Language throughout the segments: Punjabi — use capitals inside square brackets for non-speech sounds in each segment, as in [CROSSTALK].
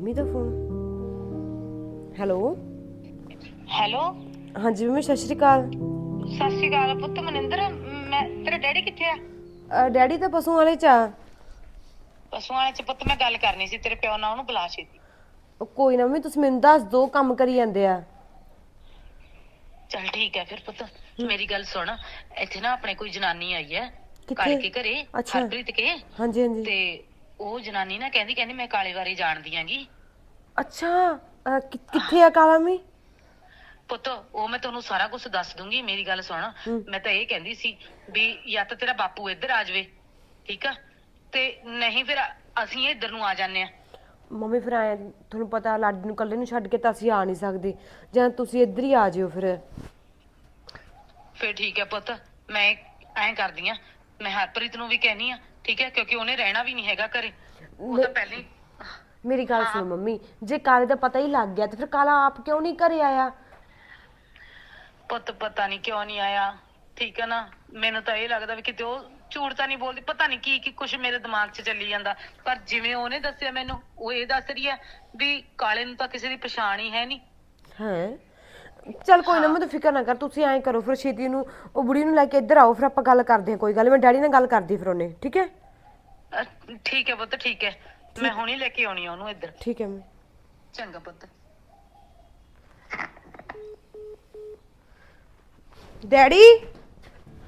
ਮੰਮੀ ਦਾ ਫੋਨ। ਹੈਲੋ। ਹੈਲੋ। ਹਾਂਜੀ ਮੰਮੀ ਸਤਿ ਸ਼੍ਰੀ ਅਕਾਲ। ਸਤਿ ਸ਼੍ਰੀ ਅਕਾਲ ਪੁੱਤ ਮਨਿੰਦਰ ਮੈਂ ਤੇਰਾ ਡੈਡੀ ਕਿੱਥੇ ਆ? ਅ, ਡੈਡੀ ਤਾਂ ਪਸ਼ੂ ਵਾਲੇ ਚ ਆ। ਪਸ਼ੂਆਂ ਵਾਲੇ ਚ ਪੁੱਤ ਮੈਂ ਗੱਲ ਕਰਨੀ ਸੀ ਤੇਰੇ ਪਿਓ ਨਾਲ ਉਹਨੂੰ ਬੁਲਾ ਛੇਤੀ। ਉਹ ਕੋਈ ਨਾ ਮੰਮੀ ਤੁਸੀਂ ਮੈਨੂੰ ਦੱਸ ਦੋ ਕੰਮ ਕਰੀ ਜਾਂਦੇ ਆ। ਚਲ ਠੀਕ ਹੈ ਫਿਰ ਪੁੱਤ ਮੇਰੀ ਗੱਲ ਸੁਣ ਇੱਥੇ ਨਾ ਆਪਣੇ ਕੋਈ ਜਨਾਨੀ ਆਈ ਹੈ? ਕਾਲੇ ਕੇ ਘਰੇ ਅੱਛਾ। ਹਰਪ੍ਰੀਤ ਕੇ। ਹਾਂਜੀ ਹਾਂਜੀ। ਤੇ ਉਹ ਜਨਾਨੀ ਨਾ ਕਹਿੰਦੀ ਕਹਿੰਦੀ ਮੈਂ ਕਾਲੇ ਬਾਰੇ ਜਾਣਦੀ ਆਂਗੀ। ਅੱਛਾ ਕਿ- ਕਿੱਥੇ ਆ ਕਾਲਾ ਮੀ ਪੁੱਤ ਉਹ ਮੈਂ ਤੁਹਾਨੂੰ ਸਾਰਾ ਕੁਝ ਦੱਸ ਦੂੰਗੀ ਮੇਰੀ ਗੱਲ ਸੁਣ। ਮੈਂ ਤਾਂ ਇਹ ਕਹਿੰਦੀ ਸੀ ਵੀ ਜਾਂ ਤਾਂ ਤੇਰਾ ਬਾਪੂ ਇੱਧਰ ਆ ਜਾਵੇ ਠੀਕ ਆ? ਤੇ ਨਹੀਂ ਫਿਰ ਅਸੀਂ ਇੱਧਰ ਨੂੰ ਆ ਜਾਂਦੇ ਆ। ਮੰਮੀ ਫਿਰ ਆਏ ਤੁਹਾਨੂੰ ਪਤਾ ਲਾਡੀ ਨੂੰ ਇਕੱਲੇ ਨੂੰ ਛੱਡ ਕੇ ਤਾਂ ਅਸੀਂ ਆ ਨਹੀਂ ਸਕਦੇ। ਜਾਂ ਤੁਸੀਂ ਇੱਧਰ ਹੀ ਆ ਜਿਓ ਫਿਰ। ਫਿਰ ਠੀਕ ਹੈ ਪੁੱਤ ਮੈਂ ਐਂ ਕਰਦੀ ਆ ਮੈਂ ਹਰਪ੍ਰੀਤ ਨੂੰ ਵੀ ਕਹਿਨੀ ਆ ਠੀਕ ਹੈ ਕਿਉਂਕਿ ਉਹਨੇ ਰਹਿਣਾ ਵੀ ਨਹੀਂ ਹੈਗਾ ਘਰੇ। ਉਹ ਤਾਂ ਪਹਿਲੇ ਹੀ- ਮੇਰੀ ਗੱਲ ਸੁਣੋ ਮੰਮੀ ਜੇ ਕਾਲੇ ਦਾ ਪਤਾ ਹੀ ਲੱਗ ਗਿਆ ਤੇ ਫਿਰ ਕਾਲਾ ਆਪ ਕਿਉਂ ਨਹੀਂ ਘਰੇ ਆਇਆ? ਪੁੱਤ ਪਤਾ ਨਹੀਂ ਕਿਉਂ ਨਹੀਂ ਆਇਆ ਠੀਕ ਹੈ ਨਾ? ਮੈਨੂੰ ਤਾਂ ਇਹ ਲੱਗਦਾ ਵੀ ਕਿਤੇ ਉਹ ਝੂਠ ਤਾਂ ਨਹੀਂ ਬੋਲਦੀ ਪਤਾ ਨਹੀਂ ਕੀ ਕੀ ਕੁਝ ਮੇਰੇ ਦਿਮਾਗ 'ਚ ਚੱਲੀ ਜਾਂਦਾ। ਪਰ ਜਿਵੇਂ ਉਹਨੇ ਦੱਸਿਆ ਮੈਨੂੰ ਉਹ ਇਹ ਦੱਸ ਰਹੀ ਹੈ ਵੀ ਕਾਲੇ ਨੂੰ ਤਾਂ ਕਿਸੇ ਦੀ ਪਛਾਣ ਹੀ ਹੈ ਨਹੀਂ। ਹੈ? ਚਲ ਕੋਈ ਨਾ ਮੈਂ ਤਾਂ ਫਿਕਰ ਨਾ ਕਰ ਤੁਸੀਂ ਐਂ ਕਰੋ ਫਿਰ ਛੇਤੀ ਨੂੰ ਉਹ ਬੁੜੀ ਨੂੰ ਲੈ ਕੇ ਇੱਧਰ ਆਓ ਫਿਰ ਆਪਾਂ ਗੱਲ ਕਰਦੇ ਹਾਂ ਕੋਈ ਗੱਲ ਨੀ, ਮੈਂ ਡੈਡੀ ਨਾਲ ਗੱਲ ਕਰਦੀ ਫਿਰ ਉਹਨੇ ਠੀਕ ਹੈ? ਅਹ ਠੀਕ ਹੈ ਪੁੱਤ ਠੀਕ ਹੈ। ਮੈਂ ਹੁਣੀ ਲੈ ਕੇ ਆਉਣੀ ਆ ਉਹਨੂੰ ਇੱਧਰ। ਠੀਕ ਹੈ ਮੈਂ। ਚੰਗਾ ਪੁੱਤ। ਡੈਡੀ?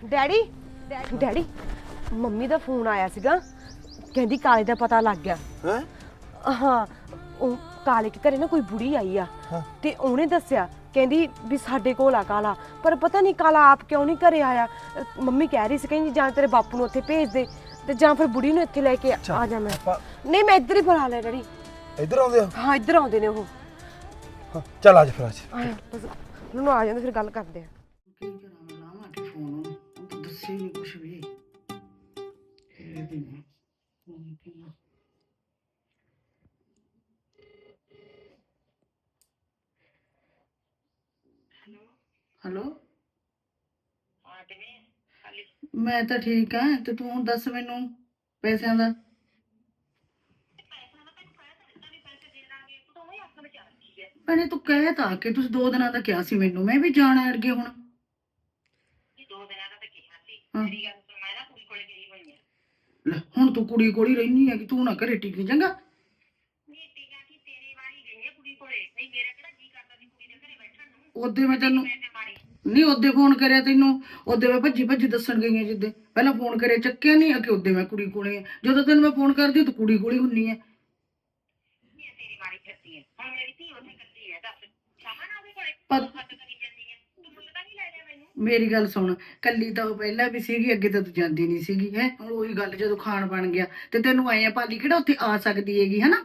ਡੈਡੀ? ਡੈਡੀ ਮੰਮੀ ਦਾ ਫੋਨ ਆਇਆ ਸੀਗਾ। ਕਹਿੰਦੀ ਕਾਲੇ ਦਾ ਪਤਾ ਲੱਗ ਗਿਆ। ਹੈ? ਹਾਂ ਉਹ ਕਾਲੇ ਕੇ ਘਰੇ ਨਾ ਕੋਈ ਬੁੜੀ ਆਈ ਆ। ਤੇ ਉਹਨੇ ਦੱਸਿਆ ਕਹਿੰਦੀ ਵੀ ਸਾਡੇ ਕੋਲ ਆ ਕਾਲਾ ਪਰ ਪਤਾ ਨਹੀਂ ਕਾਲਾ ਆਪ ਕਿਉਂ ਨਹੀਂ ਘਰੇ ਆਇਆ? ਮੰਮੀ ਕਹਿ ਰਹੀ ਸੀ ਕਹਿੰਦੀ ਜਾਂ ਤੇਰੇ ਬਾਪੂ ਨੂੰ ਉੱਥੇ ਭੇਜ ਦੇ ਤੇ ਜਾਂ ਫਿਰ ਬੁੜੀ ਨੂੰ ਇੱਥੇ ਲੈ ਕੇ ਆ ਜਾ ਮੈਂ। ਆਪਾਂ- ਨਹੀਂ ਮੈਂ ਇੱਧਰ ਹੀ ਬੁਲਾ ਲਿਆ ਡੈਡੀ। ਇੱਧਰ ਆਉਂਦੇ ਹੋ? ਹਾਂ ਇੱਧਰ ਆਉਂਦੇ ਨੇ ਉਹ। ਹਾਂ, ਚੱਲ ਅੱਜ ਫਿਰ ਅੱਜ ਆਇਆ ਬਸ ਉਹਨਾਂ ਨੂੰ ਆ ਜਾਂਦੇ ਫਿਰ ਗੱਲ ਕਰਦੇ ਆ। ਕੀ ਕਰਾਂ ਮੈਂ ਲਾਵਾਂ ਕਿ ਫੋਨ ਉਹਨੂੰ ਉਹ ਤਾਂ ਦੱਸੇ ਨਹੀਂ ਕੁਛ ਵੀ। ਇਹ ਵੀ ਨਹੀਂ ਫੋਨ ਕਿਉਂ ਹੈਲੋ ਮੈਂ ਤਾਂ ਠੀਕ ਆ ਤੇ ਤੂੰ ਹੁਣ ਦੱਸ ਮੈਨੂੰ ਪੈਸਿਆਂ ਦਾ। ਭੈਣੇ ਤੂੰ ਕਹਿ ਤਾਂ ਕਿ ਤੁਸੀਂ ਦੋ ਦਿਨਾਂ ਦਾ ਕਿਹਾ ਸੀ ਮੈਨੂੰ ਮੈਂ ਵੀ ਜਾਣਾ ਅੜਗੇ ਹੁਣ। ਦੋ ਦਿਨਾਂ ਦਾ ਤਾਂ ਕਿਹਾ ਸੀ। ਹਾਂ। ਮੇਰੀ ਗੱਲ ਸੁਣ ਮੈਂ ਨਾ ਕੁੜੀ ਕੋਲੇ ਗਈ ਹੋਈ ਆ ਲੈ ਹੁਣ ਤੂੰ ਕੁੜੀ ਕੋਲ ਹੀ ਰਹਿਨੀ ਹੈ ਕਿ ਤੂੰ ਨਾ ਘਰੇ ਟਿਕੀ ਚੰਗਾ ਨਹੀਂ ਟੀਕਾ ਕੀ ਤੇਰੇ ਵਾਲੀ ਗਈ ਹੈ ਕੁੜੀ ਕੋਲੇ ਨਹੀਂ ਮੇਰਾ ਕਿਹੜਾ ਜੀ ਕਰਦਾ ਸੀ ਕੁੜੀ ਦੇ ਘਰੇ ਬੈਠਣ ਨੂੰ ਉਹਦੇ ਮੈਂ ਤੈਨੂੰ ਨਹੀਂ ਉਹਦੇ ਫੋਨ ਕਰਿਆ ਤੈਨੂੰ ਉਹਦੇ ਮੈਂ ਭੱਜੀ ਭੱਜੀ ਦੱਸਣ ਗਈ ਹਾਂ ਜਿੱਦੇ। ਪਹਿਲਾਂ ਫੋਨ ਕਰਿਆ ਚੱਕਿਆ ਨਹੀਂ ਕਿ ਉਹਦੇ ਮੈਂ ਕੁੜੀ ਕੋਲੇ ਆ। ਜਦੋਂ ਤੈਨੂੰ ਮੈਂ ਫੋਨ ਕਰਦੀ ਤੂੰ ਕੁੜੀ ਕੋਲੇ ਹੁੰਨੀ ਮੈਨੂੰ? ਮੇਰੀ ਗੱਲ ਸੁਣ ਕੱਲੀ ਤਾਂ ਉਹ ਪਹਿਲਾਂ ਵੀ ਸੀਗੀ ਅੱਗੇ ਤਾਂ ਤੂੰ ਜਾਂਦੀ ਨਹੀਂ ਸੀਗੀ ਹੈ? ਹੁਣ ਉਹੀ ਗੱਲ ਜਦੋਂ ਖਾਣ ਬਣ ਗਿਆ ਤੇ ਤੈਨੂੰ ਆਏ ਆ ਪਾਲੀ ਕਿਹੜਾ ਉੱਥੇ ਆ ਸਕਦੀ ਹੈਗੀ ਹਨਾ ਨਾ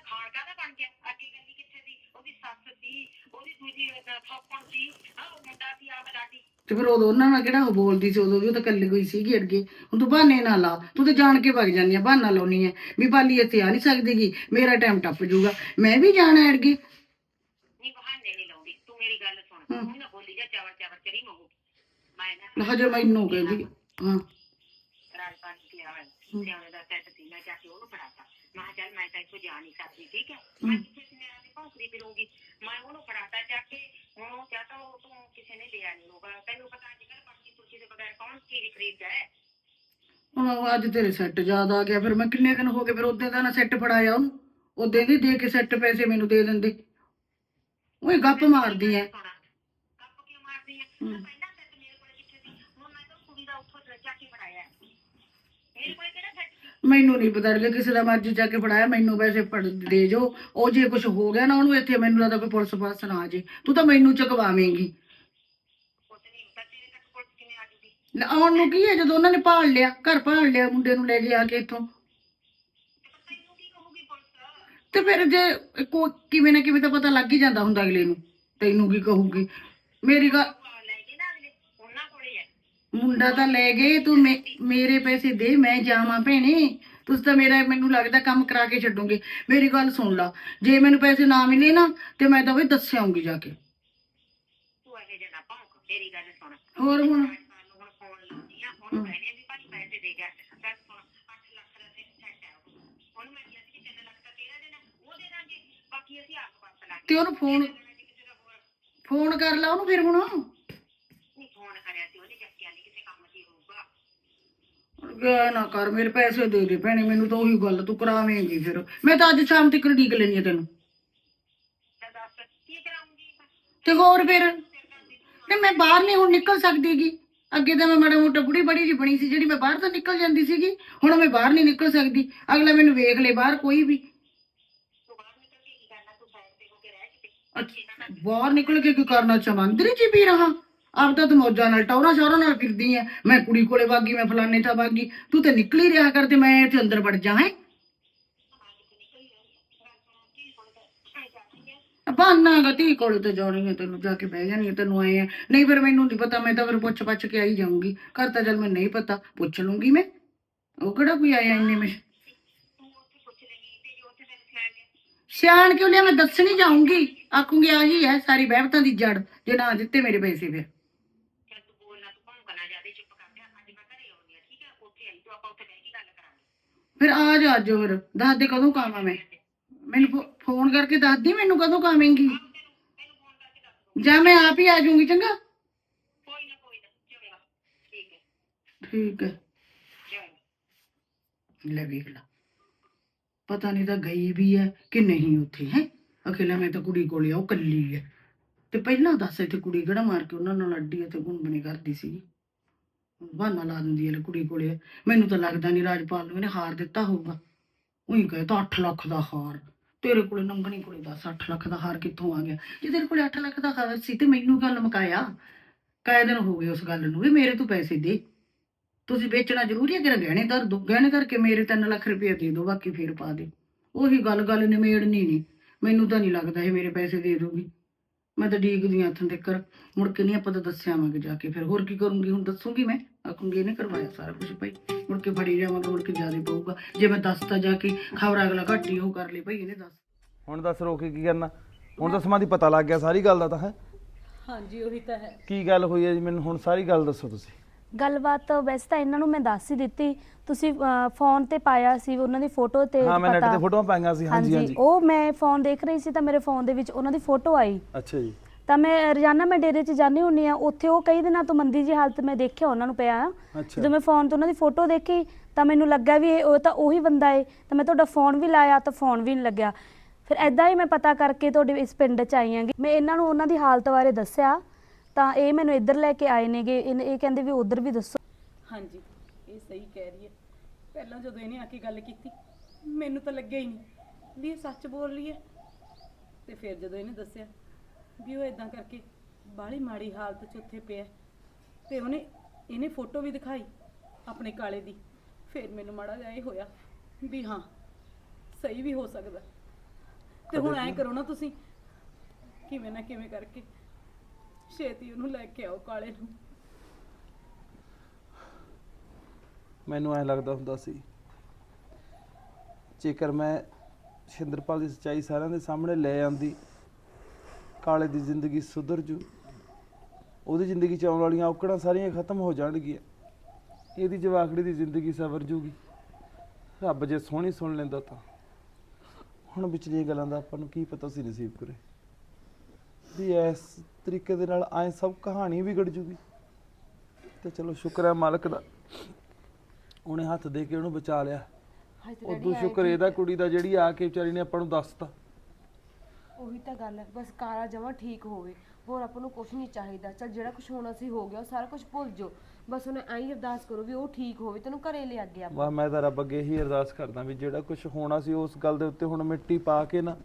ਖਾਣ ਕਾਹਦਾ ਬਣ ਗਿਆ ਅੱਗੇ ਕੱਲੀ ਕਿੱਥੇ ਸੀ ਉਹਦੀ ਸੱਸ ਸੀ ਉਹਦੀ ਦੂਜੀ ਥਾਪਣ ਸੀ ਆ ਉਹ ਮੁੰਡਾ ਸੀ ਆਪ ਲਾਡੀ ਤੇ ਫਿਰ ਉਦੋਂ ਉਹਨਾਂ ਨਾਲ ਕਿਹੜਾ ਉਹ ਬੋਲਦੀ ਸੀ ਉਦੋਂ ਵੀ ਉਹ ਤਾਂ ਕੱਲੀ ਕੋਈ ਸੀਗੀ ਅੱਗੇ। ਹੁਣ ਤੂੰ ਬਹਾਨੇ ਨਾ ਲਾ ਤੂੰ ਤਾਂ ਜਾਣ ਕੇ ਵਗ ਜਾਂਦੀ ਆ ਬਹਾਨਾ ਲਾਉਣੀ ਹੈ ਵੀ ਪਾਲੀ ਇੱਥੇ ਆ ਨਹੀਂ ਸਕਦੀਗੀ ਮੇਰਾ ਟਾਈਮ ਟੱਪ ਜਾਊਗਾ। ਮੈਂ ਵੀ ਜਾਣਾ ਅੱਗੇ। ਨਹੀਂ ਬਹਾਨੇ ਨਹੀਂ ਲਾਉਂਦੀ। ਤੂੰ ਮੇਰੀ ਗੱਲ ਸੁਣ ਤੂੰ ਨਾ ਬੋਲੀ ਜਾ ਚਾਵਰ ਚਾਵਰ ਕਰੀ ਮਹੂ ਮੈਂ ਨਾ ਹਜੇ ਮੈਨੂੰ ਕਹਿੰਦੀ ਹਾਂ। ਰਾਜਪਾਲ ਕੀ ਆਇਆ ਤੇ ਉਹਨੇ ਦਾ ਸੈੱਟ ਸੀ ਮੈਂ ਜਾ ਕੇ ਉਹਨੂੰ ਫੜਾਤਾ। ਮੈਂ ਕਿਹਾ ਚੱਲ ਮੈਂ ਤਾਂ ਇੱਥੋਂ ਜਾ ਨਹੀਂ ਸਕਦੀ ਠੀਕ ਹੈ? ਮੈਂ ਕਿੱਥੇ ਸੀ ਮੇਰਾ ਤੇ ਭੌਂਕਦੀ ਫਿਰੂੰਗੀ ਮੈਂ ਉਹਨੂੰ ਫੜਾਤਾ ਜਾ ਕੇ ਹੁਣ ਉਹ ਕਹਤਾ ਉਹ ਤੂੰ ਕਿਸੇ ਨੇ ਲਿਆ ਨਹੀਂ ਹੋਗਾ ਤੈਨੂੰ ਪਤਾ ਅੱਜ ਕੱਲ ਪਰਚੀ ਪੁਰਚੀ ਦੇ ਬਗੈਰ ਕੌਣ ਚੀਜ਼ ਖਰੀਦਦਾ ਹੈ ਉਹ ਅੱਜ ਤੇਰੇ ਸੈੱਟ ਯਾਦ ਆ ਗਿਆ ਫਿਰ ਮੈਂ ਕਿੰਨੇ ਦਿਨ ਹੋ ਗਏ ਫਿਰ ਉਹਦੇ ਦਾ ਨਾ ਸੈੱਟ ਫੜਾਇਆ ਉਹਨੂੰ। ਉਹਦੇ ਦੀ ਦੇ ਕੇ ਸੈੱਟ ਪੈਸੇ ਮੈਨੂੰ ਦੇ ਦਿੰਦੇ। ਓਏ ਗੱਪ ਮਾਰਦੀ ਐ। ਕਿਉਂ ਮਾਰਦੀ ਪਹਿਲਾਂ ਸੈੱਟ ਮੇਰੇ ਕੋਲ ਕਿੱਥੇ ਸੀ ਹੁਣ ਮੈਂ ਤਾਂ ਕੁੜੀ ਦਾ ਉੱਥੋਂ ਜਾ ਕੇ ਫੜਾਇਆ। ਹੈ। ਮੇਰੇ ਕੋਲ ਕਿਹੜਾ ਸੈੱਟ ਸੀ ਮੈਨੂੰ ਨਹੀਂ ਪਤਾ ਜੇ ਕਿਸੇ ਦਾ ਮਰਜ਼ੀ ਜਾ ਕੇ ਫੜਾਇਆ, ਮੈਨੂੰ ਪੈਸੇ ਫੜ ਦੇ ਜੋ। ਉਹ ਜੇ ਕੁਝ ਹੋ ਗਿਆ ਨਾ ਉਹਨੂੰ, ਇੱਥੇ ਮੈਨੂੰ ਲੱਗਦਾ ਕੋਈ ਪੁਲਿਸ ਪਾਸ ਨਾ ਆ ਜੇ। ਤੂੰ ਤਾਂ ਮੈਨੂੰ ਚਕਵਾਵੇਂਗੀ। ਕੁਛ ਆਉਣ ਨੂੰ ਕੀ ਹੈ? ਜਦੋਂ ਉਹਨਾਂ ਨੇ ਭਾਲ ਲਿਆ, ਘਰ ਭਾਲ ਲਿਆ, ਮੁੰਡੇ ਨੂੰ ਲੈ ਕੇ ਆ ਕੇ ਇੱਥੋਂ। ਤੇ ਫਿਰ ਜੇ ਕੋਈ, ਕਿਵੇਂ ਨਾ ਕਿਵੇਂ ਤਾਂ ਪਤਾ ਲੱਗ ਹੀ ਜਾਂਦਾ ਹੁੰਦਾ ਅਗਲੇ ਨੂੰ। ਤੈਨੂੰ ਕੀ ਕਹੂਗੀ? ਮੇਰੀ ਗੱਲ ਆ ਲੈ ਗਏ ਨਾ ਅਗਲੇ ਉਹਨਾਂ ਕੋਲੇ ਹੈ ਮੁੰਡਾ ਤਾਂ ਲੈ ਗਏ ਤੂੰ ਮੇ- ਮੇਰੇ ਪੈਸੇ ਦੇ ਮੈਂ ਜਾਵਾਂ ਭੈਣੇ। ਤੁਸੀਂ ਤਾਂ ਮੇਰਾ ਮੈਨੂੰ ਲੱਗਦਾ ਕੰਮ ਕਰਾ ਕੇ ਛੱਡੋਗੇ। ਮੇਰੀ ਗੱਲ ਸੁਣ ਲਾ ਜੇ ਮੈਨੂੰ ਪੈਸੇ ਨਾ ਮਿਲੇ ਨਾ ਤੇ ਮੈਂ ਤਾਂ ਵੀ ਦੱਸਿਆਉਂਗੀ ਜਾ ਕੇ। ਤੂੰ ਇਹ ਜਨਾ ਭੌਂਕ ਤੇਰੀ ਗੱਲ ਸੁਣ। ਹੋਰ ਹੁਣ? ਸਾਨੂੰ ਹੁਣ ਫੋਨ ਲਾਉਂਦੀ ਆ ਉਹਨੂੰ ਕਹਿੰਦੇ ਵੀ ਭਾਈ ਪੈਸੇ ਦੇ ਗਿਆ। ਦੱਸ ਹੁਣ 8 ਲੱਖ ਦਾ ਤੇ ਸੈੱਟ ਹੈ ਉਹ। ਉਹਨੂੰ ਮੈਂ ਕਿਹਾ ਸੀ ਕਿ 3 ਲੱਖ ਦਾ ਤੇਰਾ ਦੇਣਾ ਕੀ ਅਸੀਂ ਆਪ ਵਰਤ ਲਾਂਗੇ ਤੇ ਉਹਨੂੰ ਫੋਨ ਫੋਨ ਕਰ ਲਾ ਉਹਨੂੰ ਫਿਰ ਹੁਣ ਨਹੀਂ ਫੋਨ ਕਰਿਆ ਸੀ ਉਹਨੇ ਚੱਕਿਆ ਨਹੀਂ ਕਿਸੇ ਕੰਮ ਦੀ ਨਾ ਕਰ ਮੇਰੇ ਪੈਸੇ ਦੇ ਦੇ ਭੈਣੇ ਮੈਨੂੰ ਤਾਂ ਉਹੀ ਗੱਲ ਤੂੰ ਕਰਾਵੇਂਗੀ ਫਿਰ। ਮੈਂ ਤਾਂ ਅੱਜ ਸ਼ਾਮ ਤੱਕ ਡੀਕ ਲੈਣੀ ਆ ਤੈਨੂੰ। ਤਾਂ ਦੱਸ ਕੀ ਕਰਾਉਂਗੀ? ਤੇ ਹੋਰ ਫਿਰ ਨਹੀਂ ਮੈਂ ਬਾਹਰ ਨਹੀਂ ਹੁਣ ਨਿਕਲ ਸਕਦੀਗੀ। ਅੱਗੇ ਤਾਂ ਮੈਂ ਮਾੜਾ ਮੋਟਾ ਬੁੜੀ ਬੜੀ ਜੀ ਬਣੀ ਸੀ ਜਿਹੜੀ ਮੈਂ ਬਾਹਰ ਤਾਂ ਨਿਕਲ ਜਾਂਦੀ ਸੀਗੀ ਹੁਣ ਮੈਂ ਬਾਹਰ ਨਹੀਂ ਨਿਕਲ ਸਕਦੀ। ਅਗਲਾ ਮੈਨੂੰ ਵੇਖ ਲੇ ਬਾਹਰ ਕੋਈ ਵੀ। ਤੂੰ ਬਾਹਰ ਨਿਕਲ ਕੇ ਕੀ ਕਰਨਾ ਤੂੰ ਸਾਈਡ ਤੇ ਹੋ ਕੇ ਰਹਿ ਕਿਤੇ। ਅੱਛਾ, ਬਾਹਰ ਨਿਕਲ ਕੇ ਕੀ ਕਰਨਾ ਚਮੰਦਰੀ ਚ ਵੀ ਰਹਾ। ਆਪ ਤਾਂ ਤੂੰ ਮੌਜਾਂ ਨਾਲ ਟੌਰਾ ਸ਼ੌਰਾ ਨਾਲ ਫਿਰਦੀ ਐ। ਮੈਂ ਕੁੜੀ ਕੋਲੇ ਵਾਗੀ, ਮੈਂ ਫਲਾਣੇ ਥਾਂ ਵਾਗੀ। ਤੂੰ ਤਾਂ ਨਿਕਲ ਹੀ ਰਿਹਾ ਕਰ ਤੇ ਮੈਂ ਇੱਥੇ ਅੰਦਰ ਵੜ ਜਾ, ਹੈ। ਬਹਾਨਾ ਗਤੀ ਕੋਲੇ ਤੇ ਜਾਣੀ ਹੈ ਤੈਨੂੰ, ਜਾ ਕੇ ਬਹਿ ਜਾਣੀ ਹੈ ਤੈਨੂੰ ਆਏ ਆ ਨਹੀਂ ਫਿਰ ਮੈਨੂੰ ਨਹੀਂ ਪਤਾ, ਮੈਂ ਤਾਂ ਫਿਰ ਪੁੱਛ ਪੱਛ ਕੇ ਆਈ ਜਾਊਂਗੀ। ਘਰ ਤਾਂ ਜਦ ਮੈਨੂੰ ਨਹੀਂ ਪਤਾ, ਪੁੱਛ ਲੂੰਗੀ ਮੈਂ। ਉਹ ਕਿਹੜਾ ਕੋਈ ਆਇਆ ਇੰਨੇ ਮੈਂ ਸਿਆਣ ਨੇ ਸਿਆਣ ਕਿਉਂ ਲਿਆ? ਮੈਂ ਦੱਸਣੀ ਜਾਊਂਗੀ। ਆਖੂੰਗੀ ਆਹੀ ਹੈ ਸਾਰੀ ਬਹਿਬਤਾਂ ਦੀ ਜੜ, ਜੇ ਨਾ ਦਿੱਤੇ ਮੇਰੇ ਪੈਸੇ ਫਿਰ ਚੱਲ ਤੂੰ ਬੋਲਣਾ ਤੂੰ ਭੌਂਕਣਾ ਜ਼ਿਆਦਾ ਚੁੱਪ ਕਰ ਜਾ ਅੱਜ ਮੈਂ ਘਰੇ ਆਉਣੀ ਆ ਠੀਕ ਹੈ ਉੱਥੇ ਆਈ ਤੂੰ ਆਪਾਂ ਉੱਥੇ ਬਹਿ ਕੇ ਗੱਲ ਕਰਾਂਗੇ ਫਿਰ ਆ ਜਾ ਅੱਜ ਫਿਰ ਦੱਸ ਦੇ ਕਦੋਂ ਕਾਵਾਂ ਮੈਂ। ਮੈਨੂੰ ਫੋਨ ਕਰਕੇ ਦੱਸ ਦੀ ਮੈਨੂੰ ਕਦੋਂ ਕਾਵੇਂਗੀ ਜਾਂ ਮੈਂ ਆਪ ਹੀ ਆ ਜਾਊਂਗੀ, ਚੰਗਾ? ਕੋਈ ਨਾ ਕੋਈ ਨਾ ਠੀਕ ਹੈ। ਠੀਕ ਹੈ ਲੈ ਵੇਖ ਲਾ। ਪਤਾ ਨਹੀਂ ਤਾਂ ਗਈ ਵੀ ਹੈ ਕਿ ਨਹੀਂ ਉੱਥੇ, ਹੈ? ਅਕੇਲਾ ਮੈਂ ਤਾਂ ਕੁੜੀ ਕੋਲੇ ਆ, ਉਹ ਕੱਲੀ ਹੈ। ਤੇ ਪਹਿਲਾਂ ਦੱਸ ਇੱਥੇ ਕੁੜੀ ਕਿਹੜਾ ਮਾਰ ਕੇ ਉਹਨਾਂ ਨਾਲ ਅੱਡੀ ਤੇ ਗੁਣ ਕਰਦੀ ਸੀ ਬਹਾਨਾ ਲਾ ਦਿੰਦੀ ਹੈ ਕੁੜੀ ਕੋਲੇ। ਮੈਨੂੰ ਤਾਂ ਲੱਗਦਾ ਨਹੀਂ ਰਾਜਪਾਲ ਨੂੰ ਇਹਨੇ ਹਾਰ ਦਿੱਤਾ ਹੋਊਗਾ। ਉਹੀ ਕਹੇ ਤਾਂ 8 ਲੱਖ ਦਾ ਹਾਰ। ਤੇਰੇ ਕੋਲੇ ਨੰਗਣੀ ਕੋਲੇ ਦੱਸ 8 ਲੱਖ ਦਾ ਹਾਰ ਕਿੱਥੋਂ ਆ ਗਿਆ? ਜੇ ਤੇਰੇ ਕੋਲੇ 8 ਲੱਖ ਦਾ ਹਾਰ ਸੀ ਤੇ ਮੈਨੂੰ ਗੱਲ ਮਕਾਇਆ ਕਾਇ ਦਿਨ ਹੋ ਗਏ ਉਸ ਗੱਲ ਨੂੰ? ਵੀ ਮੇਰੇ ਤੋਂ ਪੈਸੇ ਦੇ। ਤੁਸੀਂ ਵੇਚਣਾ ਜ਼ਰੂਰੀ ਹੈ ਕਿ ਗਹਿਣੇ ਧਰ ਗਹਿਣੇ ਕਰਕੇ ਮੇਰੇ 3 ਲੱਖ ਰੁਪਏ ਦੇ ਦਿਓ ਬਾਕੀ ਫੇਰ ਪਾ ਦੇ। ਉਹੀ ਗੱਲ ਗੱਲ ਨਿਮੇੜਨੀ ਨਹੀਂ ਮੈਨੂੰ ਤਾਂ ਨਹੀਂ ਲੱਗਦਾ ਇਹ ਮੇਰੇ ਪੈਸੇ ਦੇ ਦੂਗੀ ਮੈਂ ਤਾਂ ਡੀਕਦੀ ਹੱਥ ਦੇ ਕਰ ਮੁੜ ਕੇ ਨਹੀਂ ਆਪਾਂ ਤਾਂ ਦੱਸਿਆ ਆਵਾਂਗੇ ਜਾ ਕੇ। ਫਿਰ ਹੋਰ ਕੀ ਕਰੂੰਗੀ? ਹੁਣ ਦੱਸੂਗੀ ਮੈਂ? ਆਖੂੰਗੀ ਇਹਨੇ ਕਰਵਾਇਆ ਸਾਰਾ ਕੁਝ ਭਾਈ। ਮੁੜ ਕੇ ਫੜੀ ਜਾਵਾਂਗੇ ਮੁੜ ਕੇ ਜ਼ਿਆਦਾ ਪਊਗਾ। ਜੇ ਮੈਂ ਦੱਸਤਾ ਜਾ ਕੇ ਖਬਰ ਅਗਲਾ ਘੱਟ ਹੀ ਉਹ ਕਰ ਲਈ ਭਾਈ ਇਹਨੇ ਦੱਸ। ਹੁਣ ਦੱਸ ਰੋ ਕੇ ਕੀ ਕਰਨਾ? ਹੁਣ ਤਾਂ ਸਮਾਂ ਦੀ ਪਤਾ ਲੱਗ ਗਿਆ ਸਾਰੀ ਗੱਲ ਦਾ ਤਾਂ ਹੈ? ਹਾਂਜੀ ਉਹੀ ਤਾਂ ਹੈ। ਕੀ ਗੱਲ ਹੋਈ ਹੈ ਜੀ? ਮੈਨੂੰ ਹੁਣ ਸਾਰੀ ਗੱਲ ਦੱਸੋ ਤੁਸੀਂ। ਗੱਲਬਾਤ ਵੈਸੇ ਤਾਂ ਇਹਨਾਂ ਨੂੰ ਮੈਂ ਦੱਸ ਹੀ ਦਿੱਤੀ। ਤੁਸੀਂ ਫੋਨ ਤੇ ਪਾਇਆ ਸੀ ਉਹਨਾਂ ਦੀ ਫੋਟੋ ਤੇ ਹਾਂ ਮੈਂ ਨੈਟ ਤੇ ਫੋਟੋਆਂ ਪਾਈਆਂ ਸੀ ਹਾਂਜੀ ਹਾਂਜੀ ਉਹ ਮੈਂ ਫੋਨ ਦੇਖ ਰਹੀ ਸੀ ਤਾਂ ਮੇਰੇ ਫੋਨ ਦੇ ਵਿੱਚ ਉਹਨਾਂ ਦੀ ਫੋਟੋ ਆਈ। ਅੱਛਾ ਜੀ। ਤਾਂ ਮੈਂ ਰੋਜ਼ਾਨਾ ਮੈਂ ਡੇਰੇ 'ਚ ਜਾਂਦੀ ਹੁੰਨੀ ਆ ਉੱਥੇ ਉਹ ਕਈ ਦਿਨਾਂ ਤੋਂ ਮੰਦੀ ਜੀ ਹਾਲਤ ਮੈਂ ਦੇਖਿਆ ਉਹਨਾਂ ਨੂੰ ਪਿਆ। ਜਦੋਂ ਮੈਂ ਫੋਨ ਤੋਂ ਉਹਨਾਂ ਦੀ ਫੋਟੋ ਦੇਖੀ ਤਾਂ ਮੈਨੂੰ ਲੱਗਾ ਵੀ ਇਹ ਉਹ ਤਾਂ ਉਹੀ ਬੰਦਾ ਏ। ਤਾਂ ਮੈਂ ਤੁਹਾਡਾ ਫੋਨ ਵੀ ਲਾਇਆ ਤਾਂ ਫੋਨ ਵੀ ਨਹੀਂ ਲੱਗਿਆ। ਫਿਰ ਐਦਾਂ ਹੀ ਮੈਂ ਪਤਾ ਕਰਕੇ ਤੁਹਾਡੇ ਇਸ ਪਿੰਡ 'ਚ ਆਈ ਆਂਗੀ ਮੈਂ ਇਹਨਾਂ ਨੂੰ ਉਹਨਾਂ ਦੀ ਹਾਲਤ ਬਾਰੇ ਦੱਸਿਆ। ਤਾਂ ਇਹ ਮੈਨੂੰ ਇੱਧਰ ਲੈ ਕੇ ਆਏ ਨੇਗੇ ਇਹ ਇਹ ਕਹਿੰਦੇ ਵੀ ਉਧਰ ਵੀ ਦੱਸੋ। ਹਾਂਜੀ ਇਹ ਸਹੀ ਕਹਿ ਰਹੀ ਹੈ। ਪਹਿਲਾਂ ਜਦੋਂ ਇਹਨੇ ਆ ਕੇ ਗੱਲ ਕੀਤੀ ਮੈਨੂੰ ਤਾਂ ਲੱਗਿਆ ਹੀ ਨਹੀਂ ਵੀ ਇਹ ਸੱਚ ਬੋਲ ਰਹੀ ਹੈ। ਤੇ ਫਿਰ ਜਦੋਂ ਇਹਨੇ ਦੱਸਿਆ ਵੀ ਉਹ ਇਦਾਂ ਕਰਕੇ ਬਾਹਲੀ ਮਾੜੀ ਹਾਲਤ 'ਚ ਉੱਥੇ ਪਿਆ ਤੇ ਉਹਨੇ ਇਹਨੇ ਫੋਟੋ ਵੀ ਦਿਖਾਈ ਆਪਣੇ ਕਾਲੇ ਦੀ। ਫਿਰ ਮੈਨੂੰ ਮਾੜਾ ਜਿਹਾ ਇਹ ਹੋਇਆ ਵੀ ਹਾਂ ਸਹੀ ਵੀ ਹੋ ਸਕਦਾ। ਤੇ ਹੁਣ ਐਂ ਕਰੋ ਨਾ ਤੁਸੀਂ ਕਿਵੇਂ ਨਾ ਕਿਵੇਂ ਕਰਕੇ ਛੇਤੀ ਉਹਨੂੰ ਲੈ ਕੇ ਆਓ ਕਾਲੇ ਨੂੰ। ਮੈਨੂੰ ਐ ਲੱਗਦਾ ਹੁੰਦਾ ਸੀ, ਜੇਕਰ ਮੈਂ ਸ਼ਿੰਦਰਪਾਲ ਦੀ ਸੱਚਾਈ ਸਾਰਿਆਂ ਦੇ ਸਾਹਮਣੇ ਲੈ ਆਂਦੀ, ਕਾਲੇ ਦੀ ਜ਼ਿੰਦਗੀ ਸੁਧਰ ਜੂ, ਉਹਦੀ ਜ਼ਿੰਦਗੀ ਚ ਆਉਣ ਵਾਲੀਆਂ ਔਕੜਾਂ ਸਾਰੀਆਂ ਖਤਮ ਹੋ ਜਾਣਗੀਆਂ, ਇਹਦੀ ਜਵਾਕੜੀ ਦੀ ਜ਼ਿੰਦਗੀ ਸਵਰ ਜੂਗੀ। ਰੱਬ ਜੇ ਸੋਹਣੀ ਸੁਣ ਲੈਂਦਾ ਤਾਂ। ਹੁਣ ਵਿਚਲੀਆਂ ਗੱਲਾਂ ਦਾ ਆਪਾਂ ਨੂੰ ਕੀ ਪਤਾ ਸੀ ਨਸੀਬ ਕਰੇ। ਵੀ ਇਸ ਤਰੀਕੇ ਦੇ ਨਾਲ ਐ ਸਭ ਕਹਾਣੀ ਵਿਗੜ ਜੂਗੀ। ਤੇ ਚਲੋ ਸ਼ੁਕਰ ਹੈ ਮਾਲਕ ਦਾ। ਉਹਨੇ ਹੱਥ ਦੇ ਕੇ ਉਹਨੂੰ ਬਚਾ ਲਿਆ। ਉਦੋਂ ਸ਼ੁਕਰ ਇਹਦਾ ਕੁੜੀ ਦਾ ਜਿਹੜੀ ਆ ਕੇ ਵਿਚਾਰੀ ਨੇ ਆਪਾਂ ਨੂੰ ਦੱਸਤਾ। ਉਹੀ ਤਾਂ ਗੱਲ ਹੈ ਬਸ ਕਾਲਾ ਜਮਾ ਠੀਕ ਹੋਵੇ। ਹੋਰ ਆਪਾਂ ਨੂੰ ਕੁਝ ਨਹੀਂ ਚਾਹੀਦਾ। ਚਲ ਜਿਹੜਾ ਕੁਝ ਹੋਣਾ ਸੀ ਹੋ ਗਿਆ ਉਹ ਸਾਰਾ ਕੁਝ ਭੁੱਲ ਜਾਓ। ਬਸ ਉਹਨੇ ਐਂ ਅਰਦਾਸ ਕਰੋ ਵੀ ਉਹ ਠੀਕ ਹੋਵੇ ਤੈਨੂੰ ਘਰੇ ਲਿਆ ਗਿਆ ਵਾਹ ਮੈਂ ਤਾਂ ਰੱਬ ਅੱਗੇ ਹੀ ਅਰਦਾਸ ਕਰਦਾ ਵੀ ਜਿਹੜਾ ਕੁਝ ਹੋਣਾ ਸੀ ਉਸ ਗੱਲ ਦੇ ਉੱਤੇ ਹੁਣ ਮਿੱਟੀ ਪਾ ਕੇ ਨਾ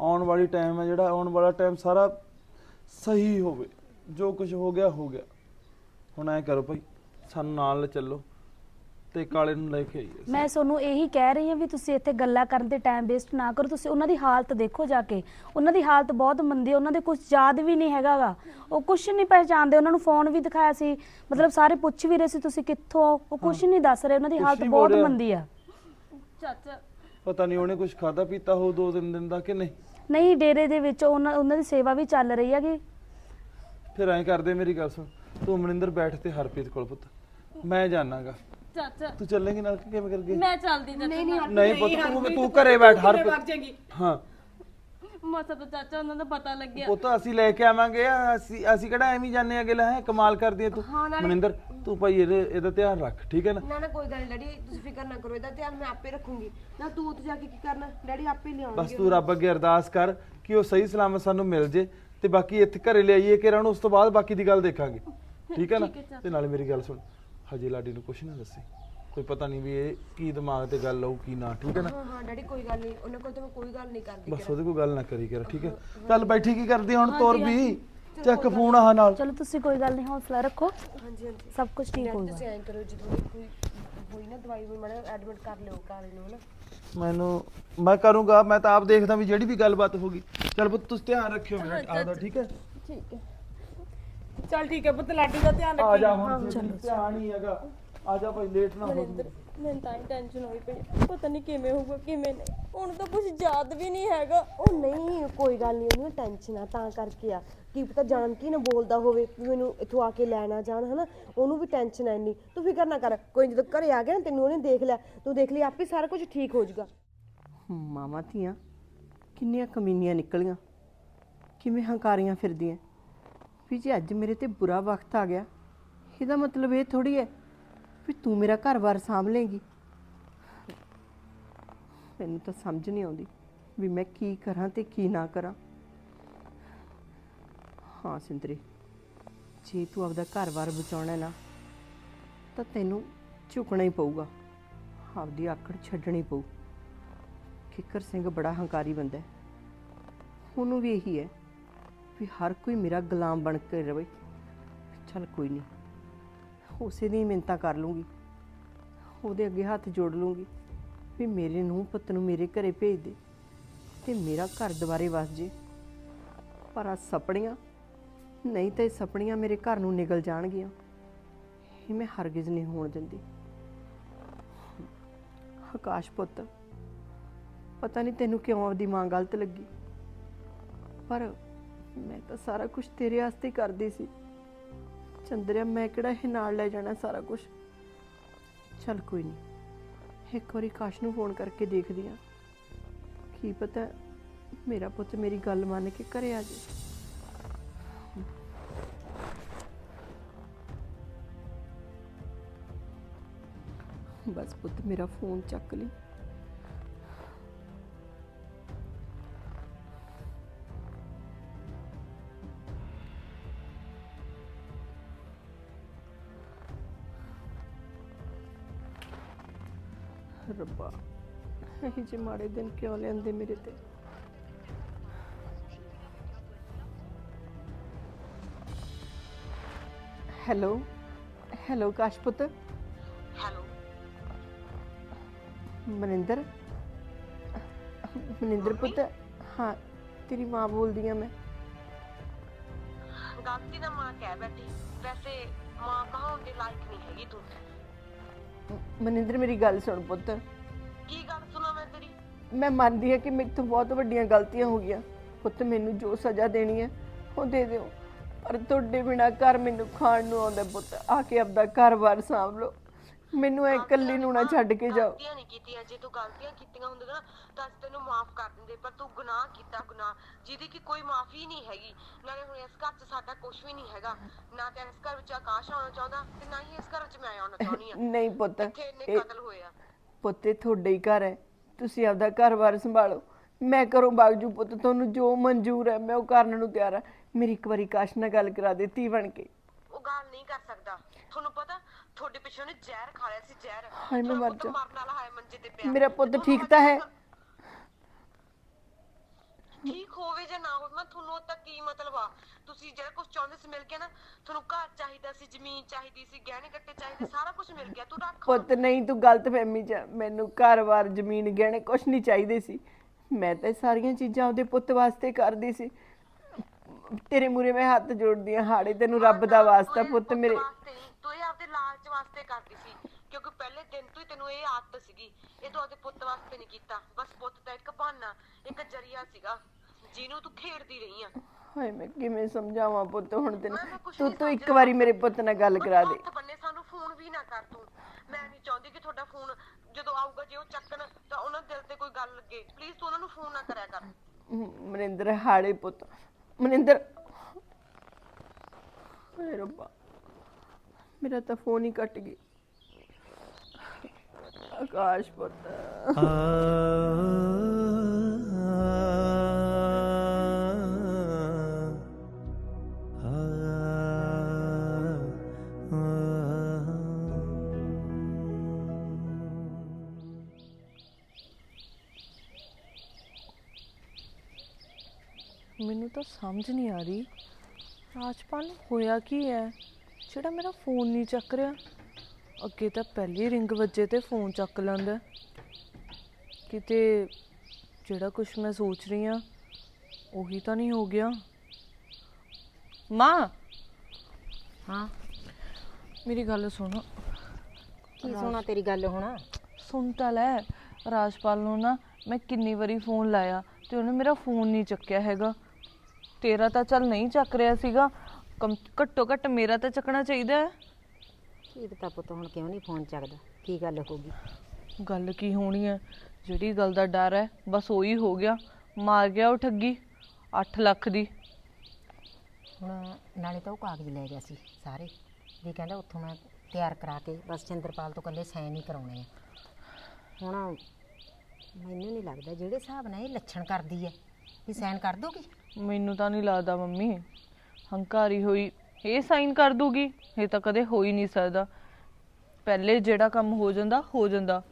ਆਉਣ ਵਾਲੀ ਟਾਈਮ ਹੈ ਜਿਹੜਾ ਆਉਣ ਵਾਲਾ ਟਾਈਮ ਸਾਰਾ ਸਹੀ ਹੋਵੇ ਜੋ ਕੁਝ ਹੋ ਗਿਆ ਹੋ ਗਿਆ। ਹੁਣ ਐ ਕਰੋ ਭਾਈ ਸਾਨੂੰ ਨਾਲ ਚੱਲੋ ਤੇ ਕਾਲੇ ਨੂੰ ਲੈ ਕੇ ਆਈਏ ਮੈਂ ਤੁਹਾਨੂੰ ਇਹੀ ਕਹਿ ਰਹੀ ਹਾਂ ਵੀ ਤੁਸੀਂ ਇੱਥੇ ਗੱਲਾਂ ਕਰਨ ਤੇ ਟਾਈਮ ਵੇਸਟ ਨਾ ਕਰੋ ਤੁਸੀਂ ਉਹਨਾਂ ਦੀ ਹਾਲਤ ਦੇਖੋ ਜਾ ਕੇ। ਉਹਨਾਂ ਦੀ ਹਾਲਤ ਬਹੁਤ ਮੰਦੀ ਹੈ ਉਹਨਾਂ ਦੇ ਕੁਝ ਯਾਦ ਵੀ ਨਹੀਂ ਹੈਗਾਗਾ ਉਹ ਕੁਝ ਨਹੀਂ ਪਹਿਚਾਣਦੇ ਉਹਨਾਂ ਨੂੰ ਫੋਨ ਵੀ ਦਿਖਾਇਆ ਸੀ ਮਤਲਬ ਸਾਰੇ ਪੁੱਛ ਵੀ ਰਹੇ ਸੀ ਤੁਸੀਂ ਕਿੱਥੋਂ ਹੋ? ਉਹ ਕੁਝ ਨਹੀਂ ਦੱਸ ਰਹੇ ਉਹਨਾਂ ਦੀ ਹਾਲਤ ਬਹੁਤ ਰਿਹਾ। ਮੰਦੀ ਆ। ਚਾਚਾ ਪਤਾ ਨਹੀਂ ਉਹਨੇ ਕੁਝ ਖਾਦਾ ਪੀਤਾ ਹੋ ਦੋ ਤਿੰਨ ਦਿਨ ਦਾ ਕਿ ਨਹੀਂ? ਨਹੀਂ ਡੇਰੇ ਦੇ ਵਿੱਚ ਉਹਨਾਂ ਉਹਨਾਂ ਦੀ ਸੇਵਾ ਵੀ ਚੱਲ ਰਹੀ ਹੈਗੀ। ਫਿਰ ਐਂ ਕਰਦੇ ਮੇਰੀ ਗੱਲ ਸੁਣ। ਤੂੰ ਮਨਿੰਦਰ ਬੈਠ ਤੇ ਹਰਪ੍ਰੀਤ ਕੋਲ ਪੁੱਤ। ਮੈਂ ਜਾਣਾਗਾ। ਚਾਚਾ। ਤੂੰ ਚੱਲੇਂਗੀ ਨਾਲ ਕਿ ਕਿਵੇਂ ਕਰਕੇ ਮੈਂ ਚੱਲਦੀ ਚਾਚਾ ਨਹੀਂ ਨਹੀਂ ਨਹੀਂ ਪੁੱਤ ਤੂੰ ਤੂੰ ਘਰੇ ਬੈਠ ਹਰਪ੍ਰੀਤ। ਜਾਏਗੀ? ਹਾਂ। ਮਸਾ ਤਾਂ ਚਾਚਾ ਉਹਨਾਂ ਦਾ ਪਤਾ ਲੱਗਿਆ। ਪੁੱਤ ਅਸੀਂ ਲੈ ਕੇ ਆਵਾਂਗੇ। ਆ, ਅਸੀਂ ਅਸੀਂ ਕਿਹੜਾ ਐਵੇਂ ਹੀ ਜਾਂਦੇ ਆਗੇ ਲੈ ਹੈਂ, ਕਮਾਲ ਕਰਦੀ ਐ ਤੂੰ। ਮਨਿੰਦਰ ਤੂੰ ਭਾਈ ਇਹਦੇ ਇਹਦਾ ਧਿਆਨ ਰੱਖ ਠੀਕ ਹੈ ਨਾ? ਨਾ ਨਾ ਕੋਈ ਗੱਲ ਨਹੀਂ ਡੈਡੀ ਤੁਸੀਂ ਫਿਕਰ ਨਾ ਕਰੋ ਇਹਦਾ ਧਿਆਨ ਮੈਂ ਆਪੇ ਰੱਖੂੰਗੀ। ਨਾ ਤੂੰ ਉੱਥੇ ਜਾ ਕੇ ਕੀ ਕਰਨਾ? ਡੈਡੀ ਆਪੇ ਬਸ ਲਿਆਉਣਗੇ ਤੂੰ ਰੱਬ ਅੱਗੇ ਅਰਦਾਸ ਕਰ ਕਿ ਉਹ ਸਹੀ ਸਲਾਮਤ ਸਾਨੂੰ ਮਿਲ ਜੇ ਤੇ ਬਾਕੀ ਇੱਥੇ ਘਰੇ ਲਿਆਈਏ ਕਿ ਨੂੰ ਉਸ ਤੋਂ ਬਾਅਦ ਬਾਕੀ ਦੀ ਗੱਲ ਦੇਖਾਂਗੇ। [LAUGHS] ਠੀਕ ਹੈ ਨਾ? ਤੇ ਨਾਲੇ ਮੇਰੀ ਗੱਲ ਸੁਣ ਹਜੇ ਲਾਡੀ ਨੂੰ ਕੁਛ ਨਾ ਦੱਸੇ। ਕੋਈ ਪਤਾ ਨਹੀਂ ਵੀ ਇਹ ਕੀ ਦਿਮਾਗ ਤੇ ਗੱਲ ਆਊ ਕੀ ਨਾ ਠੀਕ ਹੈ ਨਾ? ਹਾਂ ਹਾਂ ਡੈਡੀ ਕੋਈ ਗੱਲ ਨਹੀਂ ਉਹਨਾਂ ਕੋਲ ਤਾਂ ਮੈਂ ਕੋਈ ਗੱਲ ਨਹੀਂ ਕਰਦੀ ਬਸ ਉਹਦੇ ਕੋਈ ਗੱਲ ਨਾ ਕਰੀ ਕਰ ਠੀਕ ਹੈ? ਚੱਲ ਬੈਠੀ ਕੀ ਕਰਦੀ ਹੁਣ ਤੋਰ ਵੀ। ਚੱਕ ਫੋਨ ਆਹ ਨਾਲ। ਚਲੋ ਤੁਸੀਂ ਕੋਈ ਗੱਲ ਨਹੀਂ ਹੌਸਲਾ ਰੱਖੋ। ਹਾਂਜੀ ਹਾਂਜੀ। ਸਭ ਕੁਝ ਠੀਕ ਹੋਊਗਾ। ਤੁਸੀਂ ਐਂ ਕਰੋ ਜਦੋਂ ਕੋਈ ਹੋਈ ਨਾ ਦਵਾਈ ਵੀ ਮੜਾ ਐਡਮਿਟ ਕਰ ਲਿਓ ਘਰ ਨੂੰ ਨਾ ਮੈਨੂੰ ਮੈਂ ਕਰੂੰਗਾ ਮੈਂ ਤਾਂ ਆਪ ਦੇਖਦਾ ਵੀ ਜਿਹੜੀ ਵੀ ਗੱਲਬਾਤ ਹੋਗੀ ਚੱਲ ਪੁੱਤ ਤੁਸੀਂ ਧਿਆਨ ਰੱਖਿਓ ਮੇਰਾ ਆਪਦਾ ਠੀਕ ਹੈ? ਚੱਲ ਠੀਕ ਹੈ ਪੁੱਤ ਲਾਡੀ ਦਾ ਧਿਆਨ ਆ ਜਾ ਹੁਣ ਧਿਆਨ ਹੀ ਹੈਗਾ। ਆ ਜਾ ਭਾਈ ਲੇਟ ਨਾ ਹੋ ਤੂੰ। ਮੈਨੂੰ ਤਾਂ ਟੈਨਸ਼ਨ ਹੋਈ ਪਈ। ਪਤਾ ਨਹੀਂ ਕਿਵੇਂ ਹੋਊਗਾ ਕਿਵੇਂ ਨਹੀਂ। ਹੁਣ ਤਾਂ ਕੁਝ ਯਾਦ ਵੀ ਨਹੀਂ ਹੈਗਾ। ਉਹ ਨਹੀਂ ਕੋਈ ਗੱਲ ਨਹੀਂ ਉਹਨੂੰ ਟੈਨਸ਼ਨ ਆ ਤਾਂ ਕਰਕੇ ਆ। ਕੀ ਪਤਾ ਜਾਣ ਕੀ ਨਾ ਬੋਲਦਾ ਹੋਵੇ ਵੀ ਮੈਨੂੰ ਇੱਥੋਂ ਆ ਕੇ ਲੈਣਾ ਜਾਣ ਹਨਾ? ਉਹਨੂੰ ਵੀ ਟੈਨਸ਼ਨ ਐ ਇੰਨੀ। ਤੂੰ ਫਿਕਰ ਨਾ ਕਰ ਕੋਈ ਨੀ, ਜਦੋਂ ਘਰੇ ਆ ਗਿਆ ਨਾ ਤੈਨੂੰ ਉਹਨੇ ਦੇਖ ਲਿਆ। ਤੂੰ ਦੇਖ ਲਈ ਆਪੇ ਸਾਰਾ ਕੁਝ ਠੀਕ ਹੋ ਜਾਊਗਾ। ਮਾਵਾਂ ਧੀਆਂ ਕਿੰਨੀਆਂ ਕਮੀਨੀਆਂ ਨਿਕਲੀਆਂ। ਕਿਵੇਂ ਹੰਕਾਰੀਆਂ ਫਿਰਦੀਆਂ। ਵੀ ਜੇ ਅੱਜ ਮੇਰੇ ਤੇ ਬੁਰਾ ਵਕਤ ਆ ਗਿਆ ਇਹਦਾ ਮਤਲਬ ਇਹ ਥੋੜੀ ਹੈ ਵੀ ਤੂੰ ਮੇਰਾ ਘਰ-ਬਾਰ ਸਾਂਭ ਲੇਂਗੀ ਮੈਨੂੰ ਤਾਂ ਸਮਝ ਨਹੀਂ ਆਉਂਦੀ ਵੀ ਮੈਂ ਕੀ ਕਰਾਂ ਤੇ ਕੀ ਨਾ ਕਰਾਂ। ਹਾਂ, ਸਿੰਦਰੀ, ਜੇ ਤੂੰ ਆਪਦਾ ਘਰ-ਬਾਰ ਬਚਾਉਣਾ ਨਾ, ਤਾਂ ਤੈਨੂੰ ਝੁਕਣਾ ਹੀ ਪਊਗਾ। ਆਪਦੀ ਆਕੜ ਛੱਡਣੀ ਪਊ। ਕਿੱਕਰ ਸਿੰਘ ਬੜਾ ਹੰਕਾਰੀ ਬੰਦਾ ਹੈ। ਉਹਨੂੰ ਵੀ ਇਹੀ ਹੈ ਵੀ ਹਰ ਕੋਈ ਮੇਰਾ ਗੁਲਾਮ ਬਣ ਕੇ ਰਵੇ। ਚੱਲ ਕੋਈ ਨਹੀਂ। ਉਸੇ ਦੀ ਮਿੰਤਾ ਕਰ ਲੂੰਗੀ। ਉਹਦੇ ਅੱਗੇ ਹੱਥ ਜੋੜ ਲੂੰਗੀ ਵੀ ਮੇਰੇ ਨੂੰ ਪੁੱਤ ਨੂੰ ਮੇਰੇ ਘਰੇ ਭੇਜ ਦੇ ਤੇ ਮੇਰਾ ਘਰ ਦੁਬਾਰੇ ਵਸ ਜੇ। ਪਰ ਆ ਸਪਣੀਆਂ, ਨਹੀਂ ਤਾਂ ਇਹ ਸਪਣੀਆਂ ਮੇਰੇ ਘਰ ਨੂੰ ਨਿਗਲ ਜਾਣਗੀਆਂ। ਇਹ ਮੈਂ ਹਰਗਿਜ਼ ਨਹੀਂ ਹੋਣ ਦਿੰਦੀ। ਆਕਾਸ਼ ਪੁੱਤ, ਪਤਾ ਨਹੀਂ ਤੈਨੂੰ ਕਿਉਂ ਆਪਦੀ ਮਾਂ ਗਲਤ ਲੱਗੀ। ਪਰ ਮੈਂ ਤਾਂ ਸਾਰਾ ਕੁਝ ਤੇਰੇ ਵਾਸਤੇ ਕਰਦੀ ਸੀ। ਚੰਦਰਿਆ ਮੈਂ ਕਿਹੜਾ ਇਹ ਨਾਲ ਲੈ ਜਾਣਾ ਸਾਰਾ ਕੁਝ ਚੱਲ ਕੋਈ ਨਹੀਂ ਇੱਕ ਵਾਰੀ ਕਾਸ਼ ਨੂੰ ਫੋਨ ਕਰਕੇ ਦੇਖਦੀ ਆ। ਕੀ ਪਤਾ ਮੇਰਾ ਪੁੱਤ ਮੇਰੀ ਗੱਲ ਮੰਨ ਕੇ ਘਰੇ ਆ ਜੇ ਬਸ ਪੁੱਤ ਮੇਰਾ ਫੋਨ ਚੱਕ ਲਈ। ਰੱਬਾ। ਇਹ ਜੇ ਮਾੜੇ ਦਿਨ ਕਿਉਂ ਲੈਂਦੇ ਮੇਰੇ ਤੇ? ਹੈਲੋ ਹੈਲੋ ਕਾਸ਼ਪੁੱਤ ਹੈਲੋ। ਮਨਿੰਦਰ? ਮਨਿੰਦਰ ਪੁੱਤ ਹਾਂ ਤੇਰੀ ਮਾਂ ਬੋਲਦੀ ਆ ਮੈਂ। ਗਲਤੀ ਦਾ ਮਾਂ ਕਹਿ ਬੈਠੀ। ਵੈਸੇ ਮਾਂ ਕਹਾਉਣ ਮਨਿੰਦਰ ਮੇਰੀ ਗੱਲ ਸੁਣ ਪੁੱਤ। ਕੀ ਗੱਲ ਸੁਣਾ ਮੈਂ ਤੇਰੀ? ਮੈਂ ਮੰਨਦੀ ਹਾਂ ਕਿ ਮੇਰੇ ਤੋਂ ਬਹੁਤ ਵੱਡੀਆਂ ਗਲਤੀਆਂ ਹੋ ਗਈਆਂ। ਪੁੱਤ ਮੈਨੂੰ ਜੋ ਸਜ਼ਾ ਦੇਣੀ ਹੈ ਉਹ ਦੇ ਦਿਓ। ਪਰ ਤੁਹਾਡੇ ਬਿਨਾ ਘਰ ਮੈਨੂੰ ਖਾਣ ਨੂੰ ਆਉਂਦਾ ਪੁੱਤ। ਆ ਕੇ ਆਪਦਾ ਘਰ-ਬਾਰ ਸਾਂਭ ਲਓ। ਮੈਨੂੰ ਐ ਇਕੱਲੀ ਨੂੰ ਨਾ ਛੱਡ ਕੇ ਜਾਓ। ਗਲਤੀਆਂ ਨਹੀਂ ਕੀਤੀਆਂ ਜੇ ਤੂੰ ਗਲਤੀਆਂ ਕੀਤੀਆਂ ਹੁੰਦੀਆਂ ਨਾ ਤਾਂ ਅਸੀਂ ਤੈਨੂੰ ਮਾਫ ਕਰ ਦਿੰਦੇ ਪਰ ਤੂੰ ਗੁਨਾਹ ਕੀਤਾ ਗੁਨਾਹ ਜਿਹਦੀ ਕਿ ਕੋਈ ਮਾਫੀ ਨਹੀਂ ਹੈਗੀ। ਨਾਲੇ ਹੁਣ ਇਸ ਘਰ 'ਚ ਸਾਡਾ ਕੁਝ ਵੀ ਨਹੀਂ ਹੈਗਾ। ਨਾ ਤਾਂ ਇਸ ਘਰ ਵਿੱਚ ਆਕਾਸ਼ ਆਉਣਾ ਚਾਹੁੰਦਾ ਤੇ ਨਾ ਹੀ ਇਸ ਘਰ ਵਿੱਚ ਮੈਂ ਆਉਣਾ ਚਾਹੁੰਦੀ ਆ। [LAUGHS] ਨਹੀਂ ਪੁੱਤ ਇੱਥੇ ਇੰਨੇ ਇਹ ਕਤਲ ਹੋਏ ਆ? ਪੁੱਤੇ ਤੁਹਾਡੇ ਹੀ ਘਰ ਹੈ। ਤੁਸੀਂ ਆਪਦਾ ਘਰ-ਬਾਰ ਸੰਭਾਲੋ। ਮੈਂ ਕਰੋ ਬਾਗਜੂ ਪੁੱਤ ਤੁਹਾਨੂੰ ਜੋ ਮਨਜ਼ੂਰ ਹੈ ਮੈਂ ਉਹ ਕਰਨ ਨੂੰ ਤਿਆਰ ਹਾਂ। ਮੇਰੀ ਇੱਕ ਵਾਰੀ ਕਾਸ਼ ਨਾਲ ਗੱਲ ਕਰਾ ਦੇ ਧੀ ਬਣ ਕੇ। ਉਹ ਗੱਲ ਨਹੀਂ ਕਰ ਸਕਦਾ। ਤੁਹਾਨੂੰ ਪਤਾ ਤੁਹਾਡੇ ਪਿੱਛੋਂ ਨੇ ਜ਼ਹਿਰ ਖਾ ਲਿਆ ਸੀ ਜ਼ਹਿਰ। ਹਾਏ ਮੈਂ ਮਰ ਜਾ। ਮਰਨ ਵਾਲਾ ਹੈ ਮੰਜੇ ਤੇ ਪਿਆ। ਮੇਰਾ ਪੁੱਤ ਠੀਕ ਤਾਂ ਹੈ। ਠੀਕ ਹੋਵੇ ਜਾਂ ਨਾ ਹੋਵੇ ਮੈਂ ਤੁਹਾਨੂੰ ਉਹ ਤੱਕ ਕੀ ਮਤਲਬ ਆ? ਤੁਸੀਂ ਜਿਹੜਾ ਕੁਝ ਚਾਹੁੰਦੇ ਸੀ ਮਿਲ ਗਿਆ ਨਾ ਤੁਹਾਨੂੰ ਘਰ ਚਾਹੀਦਾ ਸੀ ਜ਼ਮੀਨ ਚਾਹੀਦੀ ਸੀ ਗਹਿਣੇ ਗੱਟੇ ਚਾਹੀਦੇ ਸਾਰਾ ਕੁਝ ਮਿਲ ਗਿਆ। ਤੂੰ ਰੱਖ ਪੁੱਤ ਨਹੀਂ ਤੂੰ ਗਲਤ ਫਹਿਮੀ ਚ ਆ। ਮੈਨੂੰ ਘਰ-ਬਾਰ ਜ਼ਮੀਨ ਗਹਿਣੇ ਕੁਛ ਨਹੀਂ ਚਾਹੀਦੇ ਸੀ। ਮੈਂ ਤਾਂ ਇਹ ਸਾਰੀਆਂ ਚੀਜ਼ਾਂ ਉਹਦੇ ਪੁੱਤ ਵਾਸਤੇ ਕਰਦੀ ਸੀ। ਤੇਰੇ ਮੂਰੇ ਮੈਂ ਹੱਥ ਜੋੜਦੀ ਹਾਂ ਹਾੜੇ ਤੈਨੂੰ ਰੱਬ ਦਾ ਵਾਸਤਾ ਪੁੱਤ ਮੇਰੇ। ਵਾਸਤੇ ਵਾਸਤੇ ਕਰਦੀ ਸੀ ਕਿਉਂਕਿ ਪਹਿਲੇ ਦਿਨ ਤੋਂ ਹੀ ਤੈਨੂੰ ਇਹ ਆਦਤ ਸੀਗੀ ਇਹ ਤੂੰ ਆਪਦੇ ਪੁੱਤ ਵਾਸਤੇ ਨਹੀਂ ਕੀਤਾ। ਬਸ ਪੁੱਤ ਤਾਂ ਇੱਕ ਬਹਾਨਾ ਇੱਕ ਜਰੀਆ ਸੀਗਾ ਜਿਹਨੂੰ ਤੂੰ ਖੇਡਦੀ ਰਹੀ ਆ। ਹਾਏ ਮੈਂ ਕਿਵੇਂ ਸਮਝਾਵਾਂ ਪੁੱਤ ਹੁਣ ਤੈਨੂੰ? ਮੈਂ- ਮੈਂ ਕੁਛ ਤੂੰ ਨਹੀਂ ਤੂੰ ਇੱਕ ਵਾਰੀ ਮੇਰੇ ਪੁੱਤ ਨਾਲ ਗੱਲ ਕਰਾ ਦੇ। ਹੱਥ ਬੰਨੇ ਸਾਨੂੰ ਫੋਨ ਵੀ ਨਾ ਕਰ ਤੂੰ। ਮੈਂ ਨਹੀਂ ਚਾਹੁੰਦੀ ਕਿ ਤੁਹਾਡਾ ਫੋਨ ਜਦੋਂ ਆਊਗਾ ਜੇ ਉਹ ਚੱਕਣ ਤਾਂ ਉਹਨਾਂ ਦੇ ਦਿਲ ਤੇ ਕੋਈ ਗੱਲ ਲੱਗੇ। ਪਲੀਜ਼ ਤੂੰ ਉਹਨਾਂ ਨੂੰ ਫੋਨ ਨਾ ਕਰਿਆ ਕਰ। ਮਨਿੰਦਰ ਹਾੜੇ ਪੁੱਤ। ਮਨਿੰਦਰ। ਹਾਏ ਰੱਬਾ। ਮੇਰਾ ਤਾਂ ਫੋਨ ਹੀ ਕੱਟ ਗਿਆ। ਆਕਾਸ਼ ਪੁੱਤ। ਮੈਨੂੰ ਤਾਂ ਸਮਝ ਨਹੀਂ ਆ ਰਹੀ। ਰਾਜਪਾਲ ਨੂੰ ਹੋਇਆ ਕੀ ਹੈ? ਜਿਹੜਾ ਮੇਰਾ ਫੋਨ ਨਹੀਂ ਚੱਕ ਰਿਹਾ? ਅੱਗੇ ਤਾਂ ਪਹਿਲੀ ਰਿੰਗ ਵੱਜੇ ਤੇ ਫੋਨ ਚੱਕ ਲੈਂਦਾ। ਕਿਤੇ ਜਿਹੜਾ ਕੁਝ ਮੈਂ ਸੋਚ ਰਹੀ ਆ ਉਹੀ ਤਾਂ ਨਹੀਂ ਹੋ ਗਿਆ। ਮਾਂ! ਹਾਂ। ਮੇਰੀ ਗੱਲ ਸੁਣ। ਕੀ ਸੁਣਾ ਤੇਰੀ ਗੱਲ ਹੁਣ? ਸੁਣ ਤਾਂ ਲੈ ਰਾਜਪਾਲ ਨੂੰ ਨਾ ਮੈਂ ਕਿੰਨੀ ਵਾਰੀ ਫੋਨ ਲਾਇਆ ਤੇ ਉਹਨੇ ਮੇਰਾ ਫੋਨ ਨਹੀਂ ਚੱਕਿਆ ਹੈਗਾ। ਤੇਰਾ ਤਾਂ ਚੱਲ ਨਹੀਂ ਚੱਕ ਰਿਹਾ ਸੀਗਾ। ਕਮ ਘੱਟੋ ਘੱਟ ਮੇਰਾ ਤਾਂ ਚੱਕਣਾ ਚਾਹੀਦਾ ਹੈ। ਕੀ ਪਤਾ ਪੁੱਤ ਹੁਣ ਕਿਉਂ ਨਹੀਂ ਫੋਨ ਚੱਕਦਾ? ਕੀ ਗੱਲ ਹੋ ਗਈ? ਗੱਲ ਕੀ ਹੋਣੀ ਹੈ? ਜਿਹੜੀ ਗੱਲ ਦਾ ਡਰ ਹੈ ਬਸ ਉਹੀ ਹੋ ਗਿਆ। ਮਾਰ ਗਿਆ ਉਹ ਠੱਗੀ 8 ਲੱਖ ਦੀ। ਹੁਣ ਨਾਲੇ ਤਾਂ ਉਹ ਕਾਗਜ਼ ਲੈ ਗਿਆ ਸੀ ਸਾਰੇ। ਵੀ ਕਹਿੰਦਾ ਉੱਥੋਂ ਮੈਂ ਤਿਆਰ ਕਰਾ ਕੇ ਬਸ ਚੰਦਰਪਾਲ ਤੋਂ ਕੱਲੇ ਸਾਈਨ ਹੀ ਕਰਾਉਣੇ ਆ। ਹੁਣ ਮੈਨੂੰ ਨਹੀਂ ਲੱਗਦਾ ਜਿਹੜੇ ਹਿਸਾਬ ਨਾਲ ਇਹ ਲੱਛਣ ਕਰਦੀ ਹੈ। ਵੀ ਸਾਈਨ ਕਰ ਦੋਗੀ? ਮੈਨੂੰ ਤਾਂ ਨਹੀਂ ਲੱਗਦਾ ਮੰਮੀ। ਹੰਕਾਰੀ ਹੋਈ ਇਹ ਸਾਈਨ ਕਰ ਦੂਗੀ? ਇਹ ਤਾਂ ਕਦੇ ਹੋ ਹੀ ਨਹੀਂ ਸਕਦਾ। ਪਹਿਲੇ ਜਿਹੜਾ ਕੰਮ ਹੋ ਜਾਂਦਾ ਹੋ ਜਾਂਦਾ।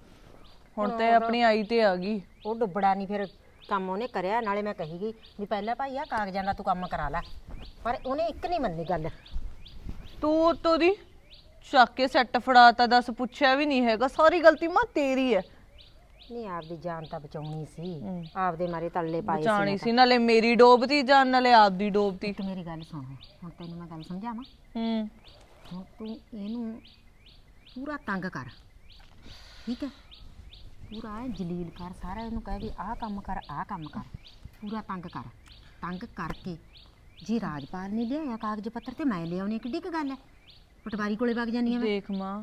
ਹੁਣ ਤੇ ਆਪਣੀ ਆਈ ਤੇ ਆ ਗਈ। ਉਹ ਡੁੱਬੜਾ ਨਹੀਂ ਫਿਰ ਕੰਮ ਉਹਨੇ ਕਰਿਆ ਨਾਲੇ ਮੈਂ ਕਹੀ ਗਈ ਵੀ ਪਹਿਲਾਂ ਭਾਈ ਆ ਕਾਗਜ਼ਾਂ ਦਾ ਤੂੰ ਕੰਮ ਕਰਾ ਲੈ। ਪਰ ਉਹਨੇ ਇੱਕ ਨਹੀਂ ਮੰਨੀ ਗੱਲ। ਤੂੰ ਉਤੋਂ ਦੀ ਚੱਕ ਕੇ ਸੈੱਟ ਫੜਾਤਾ ਦੱਸ ਪੁੱਛਿਆ ਵੀ ਨਹੀਂ ਹੈਗਾ। ਸਾਰੀ ਗਲਤੀ ਮਾਂ ਤੇਰੀ ਹੈ। ਨਹੀਂ ਆਪਦੀ ਜਾਨ ਤਾਂ ਬਚਾਉਣੀ ਸੀ। ਹੂੰ। ਆਪਦੇ ਮਾਰੇ ਤੱਲੇ ਪਾਏ ਸੀ ਬਚਾਣੀ ਸੀ ਨਾਲੇ ਮੇਰੀ ਡੋਬਤੀ ਜਾਨ ਨਾਲੇ ਆਪਦੀ ਡੋਬਤੀ। ਇੱਕ ਮੇਰੀ ਗੱਲ ਸੁਣ ਹੁਣ ਤੈਨੂੰ ਮੈਂ ਗੱਲ ਸਮਝਾਵਾਂ? ਹੂੰ। ਹੁਣ ਤੂੰ ਇਹਨੂੰ ਪੂਰਾ ਤੰਗ ਕਰ ਠੀਕ ਹੈ? ਪੂਰਾ ਜਲੀਲ ਕਰ ਸਾਰਾ ਇਹਨੂੰ ਕਹਿ ਵੀ ਆਹ ਕੰਮ ਕਰ ਆਹ ਕੰਮ ਕਰ। ਪੂਰਾ ਤੰਗ ਕਰ। ਤੰਗ ਕਰਕੇ ਜੇ ਰਾਜਪਾਲ ਨੇ ਲਿਆਇਆ ਕਾਗਜ਼ ਪੱਤਰ ਤੇ ਮੈਂ ਲਿਆਉਣੀ ਕਿੱਡੀ ਕੁ ਗੱਲ ਹੈ? ਪਟਵਾਰੀ ਕੋਲੇ ਵਗ ਜਾਨੀ ਆ ਮੈਂ। ਦੇਖ ਮਾਂ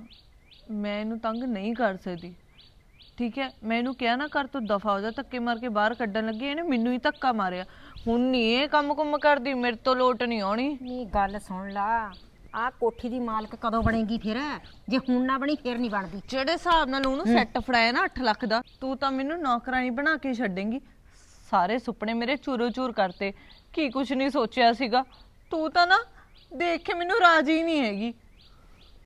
ਮੈਂ ਇਹਨੂੰ ਤੰਗ ਨਹੀਂ ਕਰ ਸਕਦੀ। ਠੀਕ ਹੈ? ਮੈਂ ਇਹਨੂੰ ਕਿਹਾ ਨਾ ਕਰ ਤੂੰ ਦਫਾ ਹੋ ਜਾ ਧੱਕੇ ਮਾਰ ਕੇ ਬਾਹਰ ਕੱਢਣ ਲੱਗੀ ਇਹਨੇ ਮੈਨੂੰ ਹੀ ਧੱਕਾ ਮਾਰਿਆ। ਹੁਣ ਨਹੀਂ ਇਹ ਕੰਮ ਕੁੰਮ ਕਰਦੀ ਮੇਰੇ ਤੋਂ ਲੋਟ ਨਹੀਂ ਆਉਣੀ। ਨਹੀਂ ਗੱਲ ਸੁਣ ਲਾ। ਆਹ ਕੋਠੀ ਦੀ ਮਾਲਕ ਕਦੋਂ ਬਣੇਗੀ ਫਿਰ? ਜੇ ਹੁਣ ਨਾ ਬਣੀ ਫਿਰ ਨਹੀਂ ਬਣਦੀ। ਜਿਹੜੇ ਹਿਸਾਬ ਨਾਲ ਉਹਨੂੰ ਸੈੱਟ ਫੜਾਇਆ ਨਾ 8 ਲੱਖ ਦਾ ਤੂੰ ਤਾਂ ਮੈਨੂੰ ਨੌਕਰਾਨੀ ਬਣਾ ਕੇ ਛੱਡੇਂਗੀ। ਸਾਰੇ ਸੁਪਨੇ ਮੇਰੇ ਚੂਰੋ ਚੂਰ ਕਰਤੇ। ਕੀ ਕੁਛ ਨਹੀਂ ਸੋਚਿਆ ਸੀਗਾ। ਤੂੰ ਤਾਂ ਨਾ ਦੇਖ ਕੇ ਮੈਨੂੰ ਰਾਜੀ ਨਹੀਂ ਹੈਗੀ।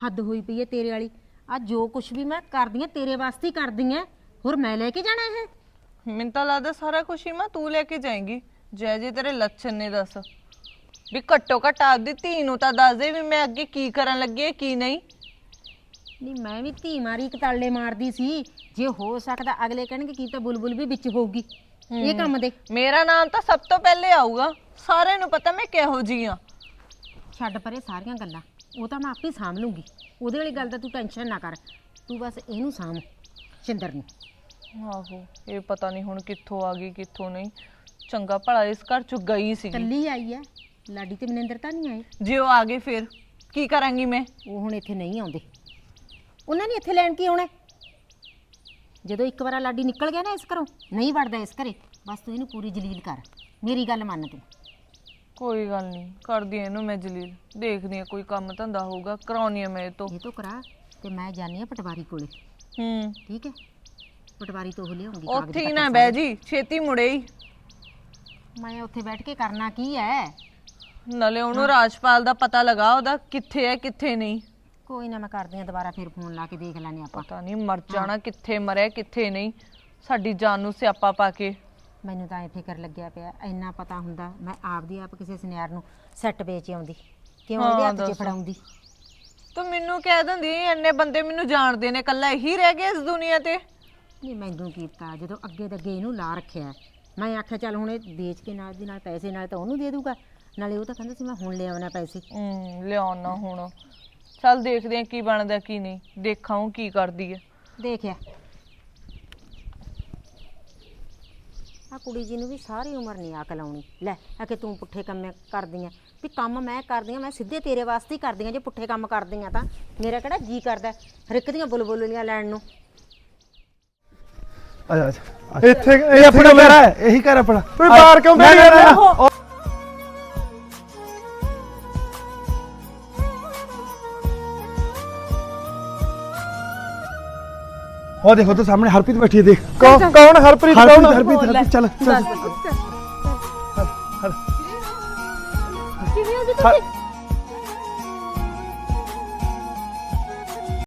ਹੱਦ ਹੋਈ ਪਈ ਹੈ ਤੇਰੇ ਵਾਲੀ। ਆ ਜੋ ਕੁਝ ਵੀ ਮੈਂ ਕਰਦੀ ਆ ਤੇਰੇ ਵਾਸਤੇ ਹੀ ਕਰਦੀ ਆ ਹੋਰ ਮੈਂ ਲੈ ਕੇ ਜਾਣਾ ਇਹ? ਮੈਨੂੰ ਤਾਂ ਲੱਗਦਾ ਸਾਰਾ ਕੁਛ ਹੀ ਮਾਂ ਤੂੰ ਲੈ ਕੇ ਜਾਏਂਗੀ। ਜੈ ਜੇ ਤੇਰੇ ਲੱਛਣ ਨੇ ਦੱਸ। ਵੀ ਘੱਟੋ ਘੱਟ ਆਪਦੀ ਧੀ ਨੂੰ ਤਾਂ ਦੱਸ ਦੇ ਵੀ ਮੈਂ ਅੱਗੇ ਕੀ ਕਰਨ ਲੱਗੀ ਹੈ ਕੀ ਨਹੀਂ। ਨਹੀਂ ਮੈਂ ਵੀ ਧੀ ਮਾਰੀ ਕਤਾਲੇ ਮਾਰਦੀ ਸੀ। ਜੇ ਹੋ ਸਕਦਾ ਅਗਲੇ ਕਹਿਣਗੇ ਕੀ ਤਾਂ ਬੁਲਬੁਲ ਵੀ ਵਿੱਚ ਹੋਊਗੀ। ਇਹ ਕੰਮ ਦੇ। ਮੇਰਾ ਨਾਮ ਤਾਂ ਸਭ ਤੋਂ ਪਹਿਲੇ ਆਊਗਾ। ਸਾਰਿਆਂ ਨੂੰ ਪਤਾ ਮੈਂ ਕਿਹੋ ਜੀ ਆ ਛੱਡ ਪਰੇ ਸਾਰੀਆਂ ਗੱਲਾਂ। ਉਹ ਤਾਂ ਮੈਂ ਆਪੇ ਸਾਂਭ ਲੂੰਗੀ। ਉਹਦੇ ਵਾਲੀ ਗੱਲ ਦਾ ਤੂੰ ਟੈਨਸ਼ਨ ਨਾ ਕਰ। ਤੂੰ ਬਸ ਇਹਨੂੰ ਸਾਂਭ ਸ਼ਿੰਦਰ ਨੂੰ। ਆਹੋ ਇਹ ਪਤਾ ਨਹੀਂ ਹੁਣ ਕਿੱਥੋਂ ਆ ਗਈ ਕਿੱਥੋਂ ਨਹੀਂ। ਚੰਗਾ ਭਲਾ ਇਸ ਘਰ ਚ ਗਈ ਸੀਗੀ। ਕੱਲੀ ਆਈ ਹੈ ਲਾਡੀ ਤੇ ਮਨਿੰਦਰ ਤਾਂ ਨਹੀਂ ਆਏ। ਜੇ ਉਹ ਆ ਗਏ ਫਿਰ ਕੀ ਕਰਾਂਗੀ ਮੈਂ? ਉਹ ਹੁਣ ਇੱਥੇ ਨਹੀਂ ਆਉਂਦੇ। ਉਹਨਾਂ ਨੇ ਇੱਥੇ ਲੈਣ ਕੀ ਆਉਣਾ? ਜਦੋਂ ਇੱਕ ਵਾਰ ਲਾਡੀ ਨਿਕਲ ਗਿਆ ਨਾ ਇਸ ਘਰੋਂ ਨਹੀਂ ਵੜਦਾ ਇਸ ਘਰੇ ਬਸ ਤੂੰ ਇਹਨੂੰ ਪੂਰੀ ਜਲੀਲ ਕਰ। ਮੇਰੀ ਗੱਲ ਮੰਨ ਤੂੰ। ਕੋਈ ਗੱਲ ਨਹੀਂ ਕਰਦੀ ਆ ਇਹਨੂੰ ਮੈਂ ਜਲੀਲ। ਦੇਖਦੀ ਆ ਕੋਈ ਕੰਮ ਧੰਦਾ ਹੋਊਗਾ ਕਰਾਉਣੀ ਆ ਮੈਂ ਇਹ ਤੋਂ। ਇਹ ਤੋਂ ਕਰਾ ਤੇ ਮੈਂ ਜਾਣੀ ਆ ਪਟਵਾਰੀ ਕੋਲੇ। ਹੂੰ। ਠੀਕ ਹੈ? ਪਟਵਾਰੀ ਤੋਂ ਉਹ ਲਿਆਉਂਗੀ ਉੱਥੇ ਹੀ ਨਾ ਬਹਿ ਜੀ ਛੇਤੀ ਮੁੜੇ ਹੀ। ਮੈਂ ਉੱਥੇ ਬੈਠ ਕੇ ਕਰਨਾ ਕੀ ਹੈ? ਨਾਲੇ ਉਹਨੂੰ ਰਾਜਪਾਲ ਦਾ ਪਤਾ ਲਗਾ ਉਹਦਾ ਕਿੱਥੇ ਹੈ ਕਿੱਥੇ ਨਹੀਂ। ਕੋਈ ਨਾ ਮੈਂ ਕਰਦੀ ਆ ਦੁਬਾਰਾ ਫਿਰ ਫੋਨ ਲਾ ਕੇ ਦੇਖ ਲੈਣੇ ਆਪਾਂ। ਪਤਾ ਨਹੀਂ ਮਰ ਜਾਣਾ ਕਿੱਥੇ ਮਰਿਆ ਕਿੱਥੇ ਨਹੀਂ। ਸਾਡੀ ਜਾਨ ਨੂੰ ਸਿਆਪਾ ਪਾ ਕੇ। ਮੈਨੂੰ ਤਾਂ ਇਹ ਫਿਕਰ ਲੱਗਿਆ ਪਿਆ ਇੰਨਾ ਪਤਾ ਹੁੰਦਾ ਮੈਂ ਆਪਦੀ ਆਪ ਕਿਸੇ ਸੁਨਿਆਰ ਨੂੰ ਸੈੱਟ ਵੇਚ ਆਉਂਦੀ ਕਿਉਂ ਇਹਦੇ ਹਾਂ, ਹੱਥ 'ਚ। ਫੜਾਉਂਦੀ? ਤੂੰ ਮੈਨੂੰ ਕਹਿ ਦਿੰਦੀ ਇੰਨੇ ਬੰਦੇ ਮੈਨੂੰ ਜਾਣਦੇ ਨੇ ਕੱਲਾ ਇਹੀ ਰਹਿ ਗਿਆ ਇਸ ਦੁਨੀਆ ਤੇ। ਨਹੀਂ ਮੈਨੂੰ ਕੀਤਾ ਜਦੋਂ ਅੱਗੇ ਦੇ ਅੱਗੇ ਇਹਨੂੰ ਲਾ ਰੱਖਿਆ। ਮੈਂ ਆਖਿਆ ਚੱਲ ਹੁਣ ਇਹ ਵੇਚ ਕੇ ਨਾਲ ਦੀ ਨਾਲ ਪੈਸੇ ਨਾਲ ਤਾਂ ਉਹਨੂੰ ਦੇ ਦੂਗਾ ਨਾਲੇ ਉਹ ਤਾਂ ਕਹਿੰਦਾ ਸੀ ਮੈਂ ਹੁਣ ਲੈ ਆਉਣਾ ਪੈਸੇ। ਹੂੰ ਲਿਆਉਣਾ ਹੁਣ। ਚੱਲ ਦੇਖਦੇ ਆ ਕੀ ਬਣਦਾ ਕੀ ਨਹੀਂ ਦੇਖਾਂ ਉਹ ਕੀ ਕਰਦੀ ਹੈ। ਦੇਖਿਆ। ਆ ਕੁੜੀ ਜੀ ਨੂੰ ਵੀ ਸਾਰੀ ਉਮਰ ਨਹੀਂ ਅਕਲ ਆਉਣੀ। ਲੈ ਆ ਕਿ ਤੂੰ ਪੁੱਠੇ ਕੰਮ ਕਰਦੀ ਆ ਵੀ ਕੰਮ ਮੈਂ ਕਰਦੀ ਆ ਮੈਂ ਸਿੱਧੇ ਤੇਰੇ ਵਾਸਤੇ ਹੀ ਕਰਦੀ ਆ ਜੇ ਪੁੱਠੇ ਕੰਮ ਕਰਦੀ ਆ ਤਾਂ। ਮੇਰਾ ਕਿਹੜਾ ਜੀ ਕਰਦਾ ਹਰ ਇੱਕ ਦੀਆਂ ਬੁਲਬੁਲੀਆਂ ਲੈਣ ਨੂੰ। ਆ ਜਾ ਇੱਥੇ ਇਹ ਆਪਣਾ ਘਰ ਹੈ ਇਹੀ ਘਰ ਆਪਣਾ। ਤੂੰ ਬਾਹਰ ਕਿਉਂ ਬੈਠਾ ਨਾ, ਉਹ- ਦੇਖੋ ਤੇ ਸਾਹਮਣੇ ਹਰਪ੍ਰੀਤ ਬੈਠੀ ਹੈ ਦੇਖ। ਕੌਣ ਹਰਪ੍ਰੀਤ ਕੌਣ ਹਰਪ੍ਰੀਤ ਹਰਪ੍ਰੀਤ ਚੱਲ ਚੱਲ। ਕਿਵੇਂ ਹੋ ਜੀ ਤੁਸੀਂ?